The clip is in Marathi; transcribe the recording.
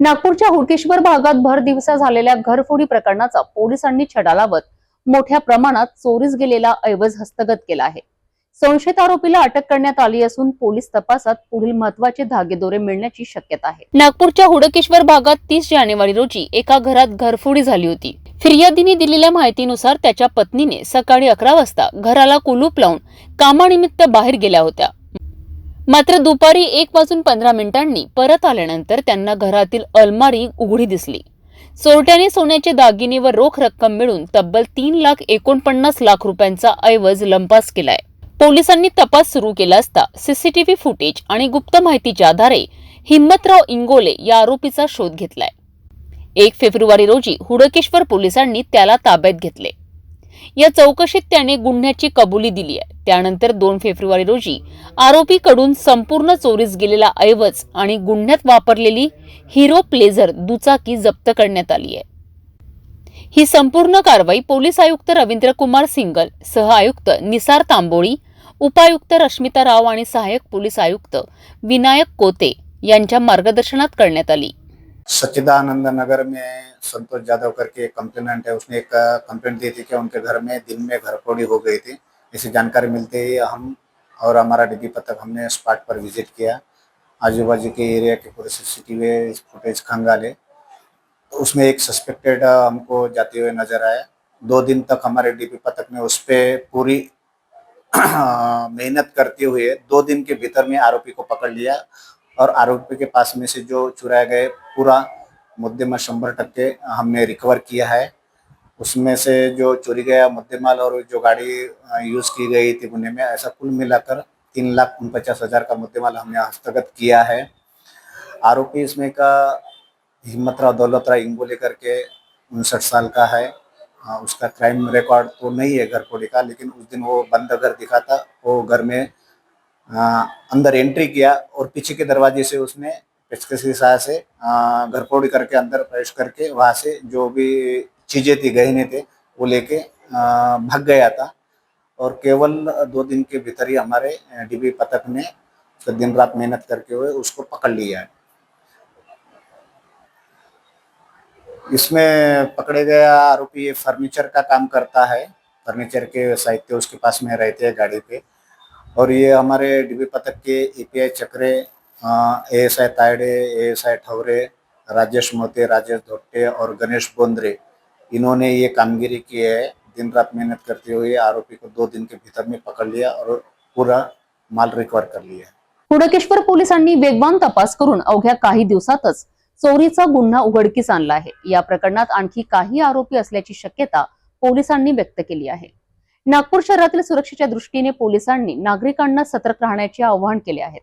नागपूरच्या हुडकेश्वर भागात भर दिवसा झालेल्या घरफोडी प्रकरणाचा पोलिसांनी छडा लावत मोठ्या प्रमाणात चोरीस गेलेला ऐवज हस्तगत केला आहे. संशयित आरोपीला अटक करण्यात आली असून पोलीस तपासात पुढील महत्त्वाचे धागेदोरे मिळण्याची शक्यता आहे. नागपूरच्या हुडकेश्वर भागात तीस जानेवारी रोजी एका घरात घरफोडी झाली होती. फिर्यादीने दिलेल्या माहितीनुसार त्याच्या पत्नीने सकाळी अकरा वाजता घराला कुलूप लावून कामानिमित्त बाहेर गेल्या होत्या. मात्र दुपारी एक वाजून पंधरा मिनिटांनी परत आल्यानंतर त्यांना घरातील अलमारी उघडी दिसली. चोरट्याने सोन्याचे दागिने व रोख रक्कम मिळून तब्बल तीन लाख एकोणपन्नास लाख रुपयांचा ऐवज लंपास केलाय. पोलिसांनी तपास सुरू केला असता सीसीटीव्ही फुटेज आणि गुप्त माहितीच्या आधारे हिम्मतराव इंगोले या आरोपीचा शोध घेतलाय. एक फेब्रुवारी रोजी हुडकेश्वर पोलिसांनी त्याला ताब्यात घेतले. या चौकशीत त्याने गुन्ह्याची कबुली दिली आहे. त्यानंतर दोन फेब्रुवारी रोजी आरोपीकडून संपूर्ण चोरीस गेलेला ऐवज आणि गुन्ह्यात वापरलेली हिरो प्लेझर दुचाकी जप्त करण्यात आली आहे. ही संपूर्ण कारवाई पोलीस आयुक्त रवींद्र कुमार सिंगल सह आयुक्त निसार तांबोळी उपायुक्त रश्मिता राव आणि सहाय्यक पोलीस आयुक्त विनायक कोते यांच्या मार्गदर्शनात करण्यात आली. सच्चिदानंद नगर में संतोष यादव करके एक कंप्लेनेंट है, उसने एक कंप्लेंट दी थी कि उनके घर में दिन में घरफोड़ी हो गई थी। ऐसी जानकारी मिलते ही हम और हमारा डीपी पतक हमने स्पॉट पर विज़िट किया। आजू बाजू के एरिया के पूरे सीसीटीवी फुटेज खंगाले। उसमें एक सस्पेक्टेड हमको जाते हुए नज़र आया। दो दिन तक हमारे डीपी पतक ने उस पर पूरी मेहनत करते हुए दो दिन के भीतर में आरोपी को पकड़ लिया। और आरोपी के पास में से जो चुराए गए पूरा मुद्देमाल शंबर टक्के हमने रिकवर किया है। उसमें से जो चोरी गया मुद्देमाल और जो गाड़ी यूज़ की गई थी गुने में, ऐसा कुल मिलाकर तीन लाख उनपचास हज़ार का मुद्देमाल हमने हस्तगत किया है। आरोपी इसमें का हिम्मतराव इंगो लेकर के उनसठ साल का है। उसका क्राइम रिकॉर्ड तो नहीं है घर फोड़ी का लेकिन उस दिन वो बंद घर दिखा था। वो घर में आ, अंदर एंट्री किया और पीछे के दरवाजे से उसने पेचकस से आ, घर फोड़ी करके अंदर प्रवेश करके वहाँ से जो भी चीज़ें थी गहने थे वो लेके भाग गया था। और केवल दो दिन के भीतर ही हमारे डीबी पतक ने उसका दिन रात मेहनत करके हुए उसको पकड़ लिया। है इसमें पकड़े गया आरोपी ये फर्नीचर का काम करता है। फर्नीचर के साहित्य उसके पास में रहते हैं गाड़ी पे। और ये हमारे dB पतक K API Chakre A S I Tayde A S I Thaware Rajesh Mote Rajesh Dhote और गणेश बोंद्रे इन्होंने ये कामगिरी की है। दिन रात मेहनत करते हुए आरोपी को दो दिन के भीतर में पकड़ लिया और पूरा माल रिकवर कर लिया कुडकेश्वर पोलिसांनी वेगवान तपास करून अवघ्या काही दिवसातच चोरीचा गुन्हा उघडकीस आणला आहे. या प्रकरणात आणखी काही आरोपी असल्याची शक्यता पोलिसांनी व्यक्त केली आहे. नागपूर शहरातील सुरक्षेच्या दृष्टीने पोलिसांनी नागरिकांना सतर्क राहण्याचे आवाहन केले आहे.